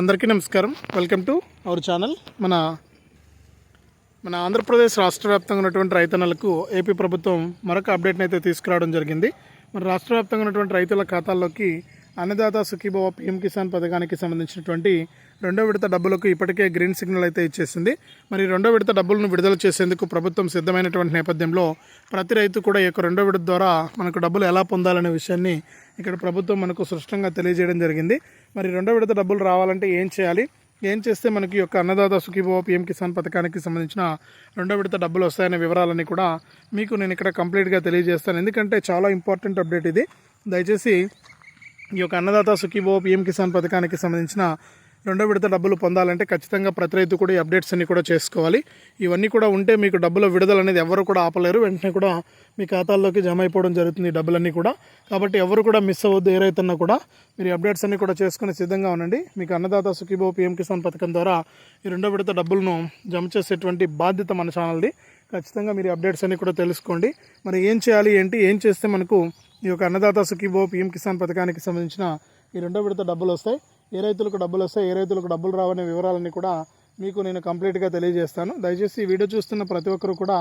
అందరికీ నమస్కారం. Welcome to our channel మన మన ఆంధ్రప్రదేశ్ రాష్ట్ర వ్యాప్తంగా ఉన్నటువంటి రైతన్నలకు ఏపీ ప్రభుత్వం మరొక అప్డేట్ని అయితే తీసుకురావడం జరిగింది. మన రాష్ట్ర వ్యాప్తంగా ఉన్నటువంటి రైతుల ఖాతాల్లోకి అన్నదాత సుఖీభవ పిఎం కిసాన్ పథకానికి సంబంధించినటువంటి రెండో విడత డబ్బులకు ఇప్పటికే గ్రీన్ సిగ్నల్ అయితే ఇచ్చేసింది. మరి రెండో విడత డబ్బులను విడుదల చేసేందుకు ప్రభుత్వం సిద్ధమైనటువంటి నేపథ్యంలో ప్రతి రైతు కూడా ఈ యొక్క రెండో విడత ద్వారా మనకు డబ్బులు ఎలా పొందాలనే విషయాన్ని ఇక్కడ ప్రభుత్వం మనకు స్పష్టంగా తెలియజేయడం జరిగింది. మరి రెండో విడత డబ్బులు రావాలంటే ఏం చేయాలి? ఏం చేస్తే మనకి యొక్క అన్నదాత సుఖీభవ పిఎం కిసాన్ పథకానికి సంబంధించిన రెండో విడత డబ్బులు వస్తాయనే వివరాలన్నీ కూడా మీకు నేను ఇక్కడ కంప్లీట్గా తెలియజేస్తాను. ఎందుకంటే చాలా ఇంపార్టెంట్ అప్డేట్ ఇది. దయచేసి ఈ యొక్క అన్నదాత సుఖీభవ పిఎం కిసాన్ పథకానికి సంబంధించిన రెండో విడత డబ్బులు పొందాలంటే ఖచ్చితంగా ప్రతి రైతు కూడా ఈ అప్డేట్స్ అన్ని కూడా చేసుకోవాలి. ఇవన్నీ కూడా ఉంటే మీకు డబ్బుల విడుదల అనేది ఎవరు కూడా ఆపలేరు. వెంటనే కూడా మీ ఖాతాల్లోకి జమ అయిపోవడం జరుగుతుంది డబ్బులన్నీ కూడా. కాబట్టి ఎవరు కూడా మిస్ అవ్వద్దు ఏ రైతున్నా కూడా. మీరు అప్డేట్స్ అన్ని కూడా చేసుకుని సిద్ధంగా ఉండండి. మీకు అన్నదాత సుఖీబో పిఎం కిసాన్ పథకం ద్వారా ఈ రెండో విడత డబ్బులను జమ చేసేటువంటి బాధ్యత మన ఛానల్ది ఖచ్చితంగా మీరు అప్డేట్స్ అన్ని కూడా తెలుసుకోండి. మరి ఏం చేయాలి ఏంటి ఏం చేస్తే మనకు ఈ యొక్క అన్నదాత సుఖీభో పిఎం కిసాన్ పథకానికి సంబంధించిన ఈ రెండో విడత డబ్బులు వస్తాయి. ఏ రైతులకు డబ్బులు వస్తాయి ఏ రైతులకు డబ్బులు రావనే వివరాలన్నీ కూడా మీకు నేను కంప్లీట్గా తెలియజేస్తాను. దయచేసి ఈ వీడియో చూస్తున్న ప్రతి ఒక్కరు కూడా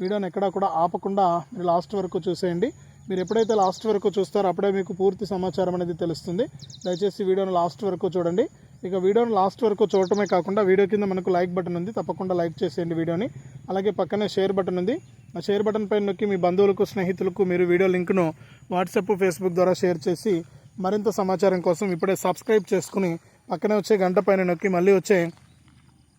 వీడియోని ఎక్కడా కూడా ఆపకుండా మీరు లాస్ట్ వరకు చూసేయండి. మీరు ఎప్పుడైతే లాస్ట్ వరకు చూస్తారో అప్పుడే మీకు పూర్తి సమాచారం అనేది తెలుస్తుంది. దయచేసి వీడియోని లాస్ట్ వరకు చూడండి. ఇక వీడియోని లాస్ట్ వరకు చూడటమే కాకుండా వీడియో కింద మనకు లైక్ బటన్ ఉంది. తప్పకుండా లైక్ చేసేయండి వీడియోని. అలాగే పక్కనే షేర్ బటన్ ఉంది. ఆ షేర్ బటన్ పైన నొక్కి మీ బంధువులకు స్నేహితులకు మీరు వీడియో లింక్ను వాట్సాప్ ఫేస్బుక్ ద్వారా షేర్ చేసి మరింత సమాచారం కోసం ఇప్పుడే సబ్స్క్రైబ్ చేసుకుని పక్కనే వచ్చే గంట పైన నొక్కి మళ్ళీ వచ్చే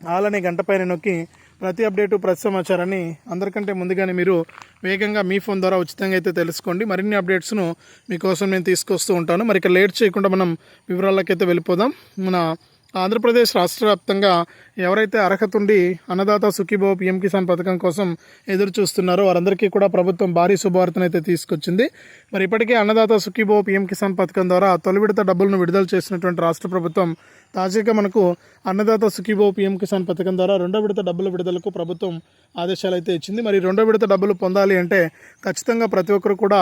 ఆలనే గంట పైన నొక్కి ప్రతి అప్డేటు ప్రతి సమాచారాన్ని అందరికంటే ముందుగానే మీరు వేగంగా మీ ఫోన్ ద్వారా ఉచితంగా అయితే తెలుసుకోండి. మరిన్ని అప్డేట్స్ను మీకోసం నేను తీసుకొస్తూ ఉంటాను. మరి ఇక లేట్ చేయకుండా మనం వివరాలకైతే వెళ్ళిపోదాం. మన ఆంధ్రప్రదేశ్ రాష్ట్ర వ్యాప్తంగా ఎవరైతే అర్హత ఉండి అన్నదాత సుఖీభవ పిఎం కిసాన్ పథకం కోసం ఎదురు చూస్తున్నారో వారందరికీ కూడా ప్రభుత్వం భారీ శుభవార్తను అయితే తీసుకొచ్చింది. మరి ఇప్పటికే అన్నదాత సుఖీభవ పిఎం కిసాన్ పథకం ద్వారా తొలి విడత డబ్బులను విడుదల చేసినటువంటి రాష్ట్ర ప్రభుత్వం తాజాగా మనకు అన్నదాత సుఖీభవ పిఎం కిసాన్ పథకం ద్వారా రెండో విడత డబ్బుల విడుదలకు ప్రభుత్వం ఆదేశాలు అయితే ఇచ్చింది. మరి రెండో విడత డబ్బులు పొందాలి అంటే ఖచ్చితంగా ప్రతి ఒక్కరు కూడా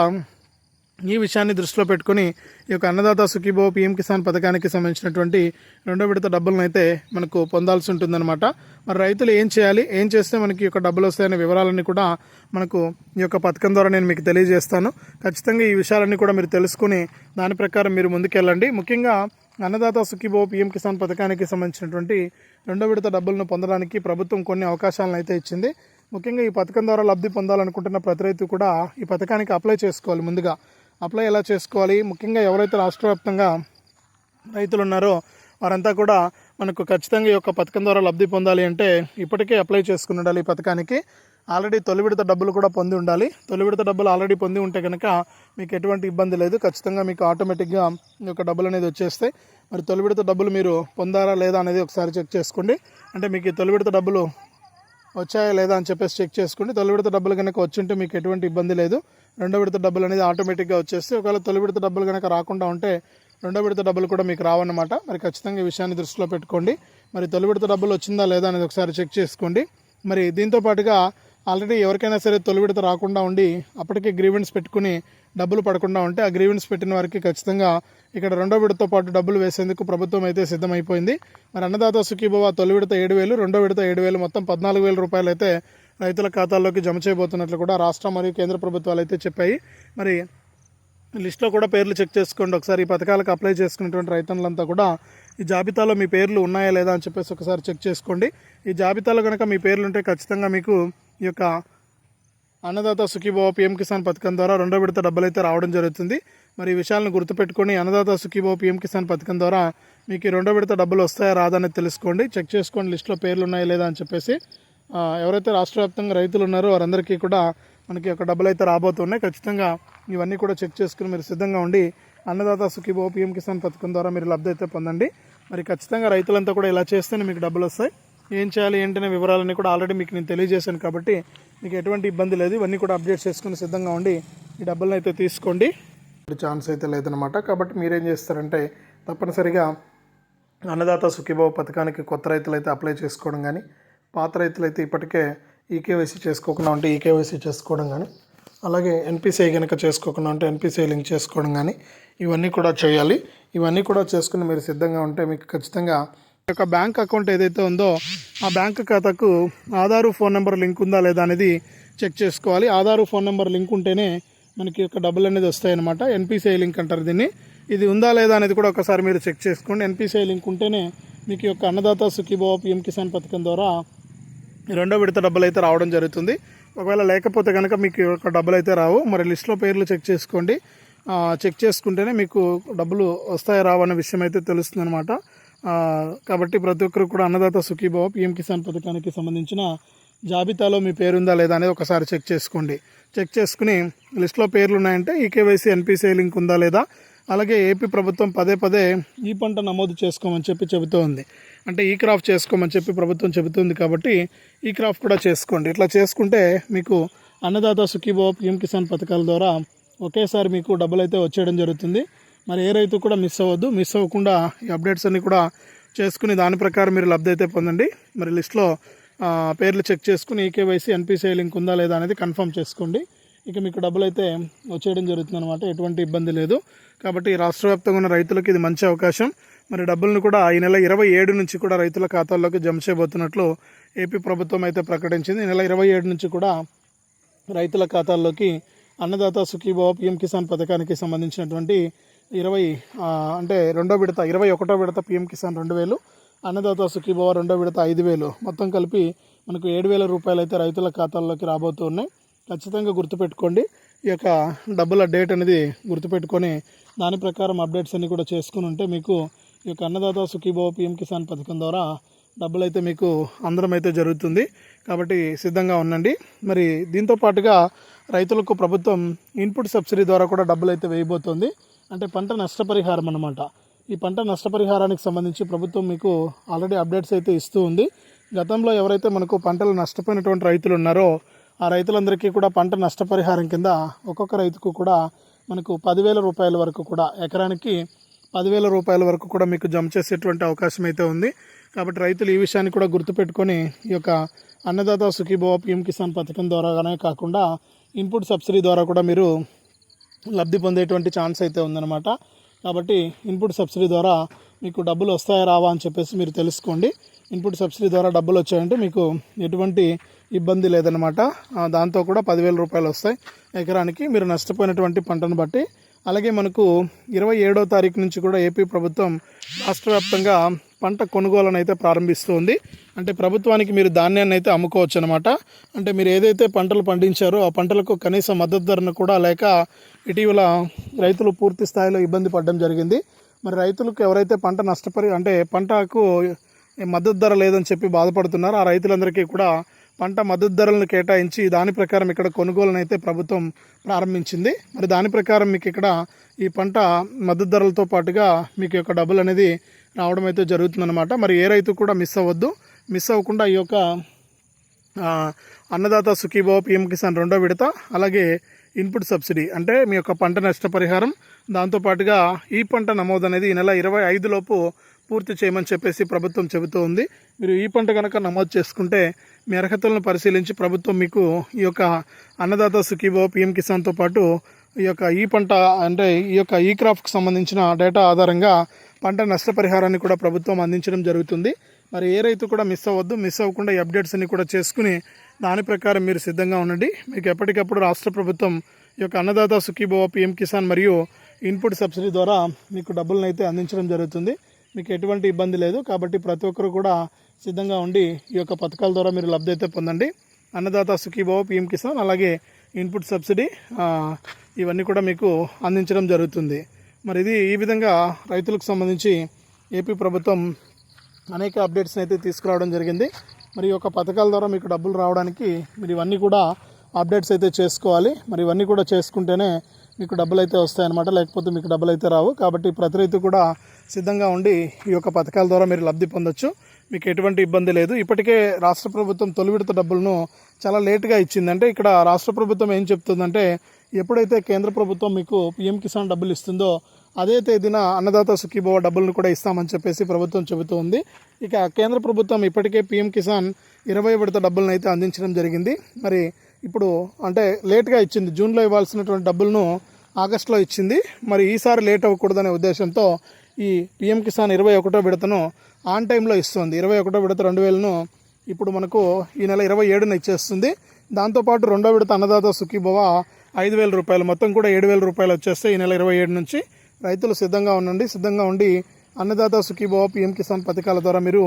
ఈ విషయాన్ని దృష్టిలో పెట్టుకుని ఈ యొక్క అన్నదాత సుఖీభో పిఎం కిసాన్ పథకానికి సంబంధించినటువంటి రెండో విడత డబ్బులను అయితే మనకు పొందాల్సి ఉంటుందన్నమాట. మరి రైతులు ఏం చేయాలి? ఏం చేస్తే మనకి ఈ యొక్క డబ్బులు వస్తాయనే వివరాలన్నీ కూడా మనకు ఈ యొక్క పథకం ద్వారా నేను మీకు తెలియజేస్తాను. ఖచ్చితంగా ఈ విషయాలన్నీ కూడా మీరు తెలుసుకుని దాని ప్రకారం మీరు ముందుకెళ్ళండి. ముఖ్యంగా అన్నదాత సుఖీభో పిఎం కిసాన్ పథకానికి సంబంధించినటువంటి రెండో విడత డబ్బులను పొందడానికి ప్రభుత్వం కొన్ని అవకాశాలను అయితే ఇచ్చింది. ముఖ్యంగా ఈ పథకం ద్వారా లబ్ధి పొందాలనుకుంటున్న ప్రతి రైతు కూడా ఈ పథకానికి అప్లై చేసుకోవాలి ముందుగా. అప్లై ఎలా చేసుకోవాలి? ముఖ్యంగా ఎవరైతే రాష్ట్ర వ్యాప్తంగా రైతులు ఉన్నారో వారంతా కూడా మనకు ఖచ్చితంగా ఈ యొక్క పథకం ద్వారా లబ్ధి పొందాలి అంటే ఇప్పటికే అప్లై చేసుకుని ఉండాలి ఈ పథకానికి. ఆల్రెడీ తొలి విడత డబ్బులు కూడా పొంది ఉండాలి. తొలి విడత డబ్బులు ఆల్రెడీ పొంది ఉంటే కనుక మీకు ఎటువంటి ఇబ్బంది లేదు. ఖచ్చితంగా మీకు ఆటోమేటిక్గా ఈ యొక్క డబ్బులు అనేది వచ్చేస్తాయి. మరి తొలి విడత డబ్బులు మీరు పొందారా లేదా అనేది ఒకసారి చెక్ చేసుకోండి. అంటే మీకు ఈ తొలి విడత డబ్బులు వచ్చాయా లేదా అని చెప్పేసి చెక్ చేసుకోండి తొలి విడత డబ్బులు కనుక వచ్చింటే మీకు ఎటువంటి ఇబ్బంది లేదు. రెండో విడత డబ్బులు అనేది ఆటోమేటిక్గా వచ్చేస్తే ఒకవేళ తొలి విడత డబ్బులు కనుక రాకుండా ఉంటే రెండో విడత డబ్బులు కూడా మీకు రావన్నమాట. మరి ఖచ్చితంగా ఈ విషయాన్ని దృష్టిలో పెట్టుకోండి. మరి తొలి విడత డబ్బులు వచ్చిందా లేదా అనేది ఒకసారి చెక్ చేసుకోండి. మరి దీంతో పాటుగా ఆల్రెడీ ఎవరికైనా సరే తొలి విడత రాకుండా ఉండి అప్పటికే గ్రీవెన్స్ పెట్టుకుని డబ్బులు పడకుండా ఉంటే ఆ గ్రీవెన్స్ పెట్టిన వారికి ఖచ్చితంగా ఇక్కడ రెండో విడతతో పాటు డబ్బులు వేసేందుకు ప్రభుత్వం అయితే సిద్ధమైపోయింది. మరి అన్నదాత సుఖీభవ తొలి విడత ఏడు వేలు రెండో విడత ఏడు వేలు మొత్తం పద్నాలుగు వేల రూపాయలు అయితే రైతుల ఖాతాల్లోకి జమ చేయబోతున్నట్లు కూడా రాష్ట్ర మరియు కేంద్ర ప్రభుత్వాలు అయితే చెప్పాయి. మరి లిస్ట్లో కూడా పేర్లు చెక్ చేసుకోండి. ఒకసారి ఈ పథకాలకు అప్లై చేసుకున్నటువంటి రైతులంతా కూడా ఈ జాబితాలో మీ పేర్లు ఉన్నాయా లేదా అని చెప్పేసి ఒకసారి చెక్ చేసుకోండి. ఈ జాబితాలో కనుక మీ పేర్లు ఉంటే ఖచ్చితంగా మీకు ఈ యొక్క అన్నదాత సుఖీభావ పిఎం కిసాన్ పథకం ద్వారా రెండో విడత డబ్బులు అయితే రావడం జరుగుతుంది. మరి ఈ విషయాలను గుర్తుపెట్టుకొని అన్నదాత సుఖీభావ పిఎం కిసాన్ పథకం ద్వారా మీకు రెండో విడత డబ్బులు వస్తాయా రాదనేది తెలుసుకోండి. చెక్ చేసుకోండి లిస్ట్లో పేర్లు ఉన్నాయా లేదా అని చెప్పేసి. ఎవరైతే రాష్ట్ర వ్యాప్తంగా రైతులు ఉన్నారో వారందరికీ కూడా మనకి ఒక డబ్బులు అయితే రాబోతున్నాయి. ఖచ్చితంగా ఇవన్నీ కూడా చెక్ చేసుకుని మీరు సిద్ధంగా ఉండి అన్నదాత సుఖీభవ పిఎం కిసాన్ పథకం ద్వారా మీరు లబ్ధి అయితే పొందండి. మరి ఖచ్చితంగా రైతులంతా కూడా ఇలా చేస్తేనే మీకు డబ్బులు వస్తాయి. ఏం చేయాలి ఏంటనే వివరాలన్నీ కూడా ఆల్రెడీ మీకు నేను తెలియజేశాను కాబట్టి మీకు ఎటువంటి ఇబ్బంది లేదు. ఇవన్నీ కూడా అప్డేట్ చేసుకుని సిద్ధంగా ఉండి ఈ డబ్బులను అయితే తీసుకోండి. ఛాన్స్ అయితే లేదనమాట కాబట్టి మీరేం చేస్తారంటే తప్పనిసరిగా అన్నదాత సుఖీభావ పథకానికి కొత్త రైతులు అయితే అప్లై చేసుకోవడం కానీ పాత రైతులు అయితే ఇప్పటికే ఈకేవైసీ చేసుకోకుండా ఉంటే ఈకేవైసీ చేసుకోవడం కానీ అలాగే ఎన్పిసిఐ కనుక చేసుకోకుండా ఉంటే ఎన్పిసిఐ లింక్ చేసుకోవడం కానీ ఇవన్నీ కూడా చేయాలి. ఇవన్నీ కూడా చేసుకుని మీరు సిద్ధంగా ఉంటే మీకు ఖచ్చితంగా యొక్క బ్యాంక్ అకౌంట్ ఏదైతే ఉందో ఆ బ్యాంక్ ఖాతాకు ఆధారు ఫోన్ నెంబర్ లింక్ ఉందా లేదా అనేది చెక్ చేసుకోవాలి. ఆధారు ఫోన్ నెంబర్ లింక్ ఉంటేనే మనకి యొక్క డబ్బులు అనేది వస్తాయన్నమాట. ఎన్పిసిఐ లింక్ అంటారు దీన్ని. ఇది ఉందా లేదా అనేది కూడా ఒకసారి మీరు చెక్ చేసుకోండి. ఎన్పిసిఐ లింక్ ఉంటేనే మీకు యొక్క అన్నదాత సుఖీభావ పిఎం కిసాన్ పథకం ద్వారా రెండో విడత డబ్బులు అయితే రావడం జరుగుతుంది. ఒకవేళ లేకపోతే కనుక మీకు యొక్క డబ్బులు అయితే రావు. మరి లిస్ట్లో పేర్లు చెక్ చేసుకోండి. చెక్ చేసుకుంటేనే మీకు డబ్బులు వస్తాయా రావు అనే విషయం అయితే తెలుస్తుంది అనమాట కాబట్టి ప్రతి ఒక్కరు కూడా అన్నదాత సుఖీభావ పిఎం కిసాన్ పథకానికి సంబంధించిన జాబితాలో మీ పేరు ఉందా లేదా అనేది ఒకసారి చెక్ చేసుకోండి. చెక్ చేసుకుని లిస్ట్లో పేర్లు ఉన్నాయంటే ఈకేవైసీ ఎన్పిసిఐ లింక్ ఉందా లేదా అలాగే ఏపీ ప్రభుత్వం పదే పదే ఈ పంట నమోదు చేసుకోమని చెప్పి చెబుతోంది. అంటే ఈ క్రాఫ్ చేసుకోమని చెప్పి ప్రభుత్వం చెబుతుంది కాబట్టి ఈ క్రాఫ్ కూడా చేసుకోండి. ఇట్లా చేసుకుంటే మీకు అన్నదాత సుఖీభావ పిఎం కిసాన్ పథకాల ద్వారా ఒకేసారి మీకు డబ్బులు అయితే వచ్చేయడం జరుగుతుంది. మరి ఏ రైతు కూడా మిస్ అవ్వద్దు. మిస్ అవ్వకుండా ఈ అప్డేట్స్ అన్ని కూడా చేసుకుని దాని ప్రకారం మీరు లబ్ధి అయితే పొందండి. మరి లిస్ట్లో పేర్లు చెక్ చేసుకుని ఈకేవైసీ ఎన్పిసిఐ లింక్ ఉందా లేదా అనేది కన్ఫర్మ్ చేసుకోండి. ఇక మీకు డబ్బులు అయితే వచ్చేయడం జరుగుతుంది అనమాట ఎటువంటి ఇబ్బంది లేదు. కాబట్టి రాష్ట్ర వ్యాప్తంగా ఉన్న రైతులకు ఇది మంచి అవకాశం. మరి డబ్బులను కూడా ఈ నెల ఇరవై ఏడు నుంచి కూడా రైతుల ఖాతాల్లోకి జమ చేయబోతున్నట్లు ఏపీ ప్రభుత్వం అయితే ప్రకటించింది. ఈ నెల ఇరవై ఏడు నుంచి కూడా రైతుల ఖాతాల్లోకి అన్నదాత సుఖీభావ పిఎం కిసాన్ పథకానికి సంబంధించినటువంటి ఇరవై అంటే రెండో విడత ఇరవై ఒకటో విడత పిఎం కిసాన్ రెండు వేలు అన్నదాత సుఖీభవ రెండో విడత ఐదు వేలు. మొత్తం కలిపి మనకు ఏడు వేల రూపాయలు అయితే రైతుల ఖాతాల్లోకి రాబోతున్నాయి ఖచ్చితంగా గుర్తుపెట్టుకోండి. ఈ యొక్క డబ్బుల డేట్ అనేది గుర్తుపెట్టుకొని దాని ప్రకారం అప్డేట్స్ అన్నీ కూడా చేసుకుని ఉంటే మీకు ఈ యొక్క అన్నదాత సుఖీభవ పిఎం కిసాన్ పథకం ద్వారా డబ్బులు అయితే మీకు అందరం అయితే జరుగుతుంది. కాబట్టి సిద్ధంగా ఉండండి. మరి దీంతో పాటుగా రైతులకు ప్రభుత్వం ఇన్పుట్ సబ్సిడీ ద్వారా కూడా డబ్బులు అయితే వేయబోతోంది. అంటే పంట నష్టపరిహారం అనమాట ఈ పంట నష్టపరిహారానికి సంబంధించి ప్రభుత్వం మీకు ఆల్రెడీ అప్డేట్స్ అయితే ఇస్తూ ఉంది. గతంలో ఎవరైతే మనకు పంటలు నష్టపోయినటువంటి రైతులు ఉన్నారో ఆ రైతులందరికీ కూడా పంట నష్టపరిహారం కింద ఒక్కొక్క రైతుకు కూడా మనకు పదివేల రూపాయల వరకు కూడా ఎకరానికి పదివేల రూపాయల వరకు కూడా మీకు జమ చేసేటువంటి అవకాశం అయితే ఉంది. కాబట్టి రైతులు ఈ విషయాన్ని కూడా గుర్తుపెట్టుకొని ఈ యొక్క అన్నదాత సుఖీభవ పిఎం కిసాన్ పథకం ద్వారానే కాకుండా ఇన్పుట్ సబ్సిడీ ద్వారా కూడా మీరు లబ్ధి పొందేటువంటి ఛాన్స్ అయితే ఉందన్నమాట. కాబట్టి ఇన్పుట్ సబ్సిడీ ద్వారా మీకు డబ్బులు వస్తాయా రావా అని చెప్పేసి మీరు తెలుసుకోండి. ఇన్పుట్ సబ్సిడీ ద్వారా డబ్బులు వచ్చాయంటే మీకు ఎటువంటి ఇబ్బంది లేదనమాట దాంతో కూడా పదివేల రూపాయలు వస్తాయి. ఎకరానికి మీరు నష్టపోయినటువంటి పంటను బట్టి. అలాగే మనకు ఇరవై ఏడో తారీఖు నుంచి కూడా ఏపీ ప్రభుత్వం రాష్ట్ర వ్యాప్తంగా పంట కొనుగోలను అయితే ప్రారంభిస్తుంది. అంటే ప్రభుత్వానికి మీరు ధాన్యాన్ని అయితే అమ్ముకోవచ్చు అనమాట అంటే మీరు ఏదైతే పంటలు పండించారో ఆ పంటలకు కనీస మద్దతు ధరను కూడా లేక ఇటీవల రైతులు పూర్తి స్థాయిలో ఇబ్బంది పడడం జరిగింది. మరి రైతులకు ఎవరైతే పంట నష్టపరి అంటే పంటకు మద్దతు ధర లేదని చెప్పి బాధపడుతున్నారో ఆ రైతులందరికీ కూడా పంట మద్దతు ధరలను కేటాయించి దాని ప్రకారం ఇక్కడ కొనుగోలును అయితే ప్రభుత్వం ప్రారంభించింది. మరి దాని ప్రకారం మీకు ఇక్కడ ఈ పంట మద్దతు ధరలతో పాటుగా మీకు యొక్క డబ్బులు అనేది రావడం అయితే జరుగుతుందన్నమాట. మరి ఏ రైతు కూడా మిస్ అవ్వద్దు. మిస్ అవ్వకుండా ఈ యొక్క అన్నదాత సుఖీభావ పిఎం కిసాన్ రెండో విడత అలాగే ఇన్పుట్ సబ్సిడీ అంటే మీ యొక్క పంట నష్టపరిహారం. దాంతోపాటుగా ఈ పంట నమోదు అనేది ఈ నెల ఇరవై ఐదులోపు పూర్తి చేయమని చెప్పేసి ప్రభుత్వం చెబుతూ ఉంది. మీరు ఈ పంట కనుక నమోదు చేసుకుంటే మీ అర్హతలను పరిశీలించి ప్రభుత్వం మీకు ఈ యొక్క అన్నదాత సుఖీబో పిఎం కిసాన్తో పాటు ఈ యొక్క ఈ పంట అంటే ఈ యొక్క ఈ క్రాప్కి సంబంధించిన డేటా ఆధారంగా పంట నష్టపరిహారాన్ని కూడా ప్రభుత్వం అందించడం జరుగుతుంది. మరి ఏ రైతు కూడా మిస్ అవ్వద్దు. మిస్ అవ్వకుండా ఈ అప్డేట్స్ అన్ని కూడా చేసుకుని దాని ప్రకారం మీరు సిద్ధంగా ఉండండి. మీకు ఎప్పటికప్పుడు రాష్ట్ర ప్రభుత్వం ఈ యొక్క అన్నదాత సుఖీభవ పిఎం కిసాన్ మరియు ఇన్పుట్ సబ్సిడీ ద్వారా మీకు డబ్బులను అయితే అందించడం జరుగుతుంది. మీకు ఎటువంటి ఇబ్బంది లేదు. కాబట్టి ప్రతి ఒక్కరు కూడా సిద్ధంగా ఉండి ఈ యొక్క పథకాల ద్వారా మీరు లబ్ధి అయితే పొందండి. అన్నదాత సుఖీభావ పిఎం కిసాన్ అలాగే ఇన్పుట్ సబ్సిడీ ఇవన్నీ కూడా మీకు అందించడం జరుగుతుంది. మరి ఇది ఈ విధంగా రైతులకు సంబంధించి ఏపీ ప్రభుత్వం అనేక అప్డేట్స్ని అయితే తీసుకురావడం జరిగింది. మరి ఈ యొక్క పథకాల ద్వారా మీకు డబ్బులు రావడానికి మీరు ఇవన్నీ కూడా అప్డేట్స్ అయితే చేసుకోవాలి. మరి ఇవన్నీ కూడా చేసుకుంటేనే మీకు డబ్బులు అయితే వస్తాయన్నమాట. లేకపోతే మీకు డబ్బులు అయితే రావు. కాబట్టి ప్రతి రైతు కూడా సిద్ధంగా ఉండి ఈ యొక్క పథకాల ద్వారా మీరు లబ్ధి పొందొచ్చు. మీకు ఎటువంటి ఇబ్బంది లేదు. ఇప్పటికే రాష్ట్ర ప్రభుత్వం తొలి విడత డబ్బులను చాలా లేటుగా ఇచ్చింది అంటే ఇక్కడ రాష్ట్ర ప్రభుత్వం ఏం చెప్తుందంటే ఎప్పుడైతే కేంద్ర ప్రభుత్వం మీకు పిఎం కిసాన్ డబ్బులు ఇస్తుందో అదే తేదీన అన్నదాత సుఖీభవ డబ్బులను కూడా ఇస్తామని చెప్పేసి ప్రభుత్వం చెబుతూ ఉంది. ఇక కేంద్ర ప్రభుత్వం ఇప్పటికే పిఎం కిసాన్ ఇరవై విడత డబ్బులను అయితే అందించడం జరిగింది. మరి ఇప్పుడు అంటే లేట్గా ఇచ్చింది. జూన్లో ఇవ్వాల్సినటువంటి డబ్బులను ఆగస్టులో ఇచ్చింది. మరి ఈసారి లేట్ అవ్వకూడదనే ఉద్దేశంతో ఈ పిఎం కిసాన్ ఇరవై ఒకటో విడతను ఆన్ టైంలో ఇస్తుంది. ఇరవై ఒకటో విడత రెండు వేలను ఇప్పుడు మనకు ఈ నెల ఇరవై ఏడున ఇచ్చేస్తుంది. దాంతోపాటు రెండో విడత అన్నదాత సుఖీభవ ఐదు వేల రూపాయలు. మొత్తం కూడా ఏడు వేల రూపాయలు వచ్చేస్తే ఈ నెల ఇరవై ఏడు నుంచి రైతులు సిద్ధంగా ఉండండి. సిద్ధంగా ఉండి అన్నదాత సుఖీభవ పిఎం కిసాన్ పథకాల ద్వారా మీరు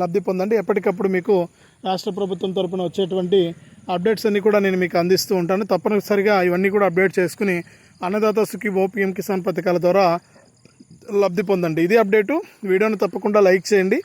లబ్ధి పొందండి. ఎప్పటికప్పుడు మీకు రాష్ట్ర ప్రభుత్వం తరపున వచ్చేటువంటి అప్డేట్స్ అన్నీ కూడా నేను మీకు అందిస్తూ ఉంటాను. తప్పనిసరిగా ఇవన్నీ కూడా అప్డేట్ చేసుకుని అన్నదాత సుఖీభవ పిఎం కిసాన్ పథకాల ద్వారా లబ్ధి పొందండి. ఇది అప్డేటు. వీడియోను తప్పకుండా లైక్ చేయండి.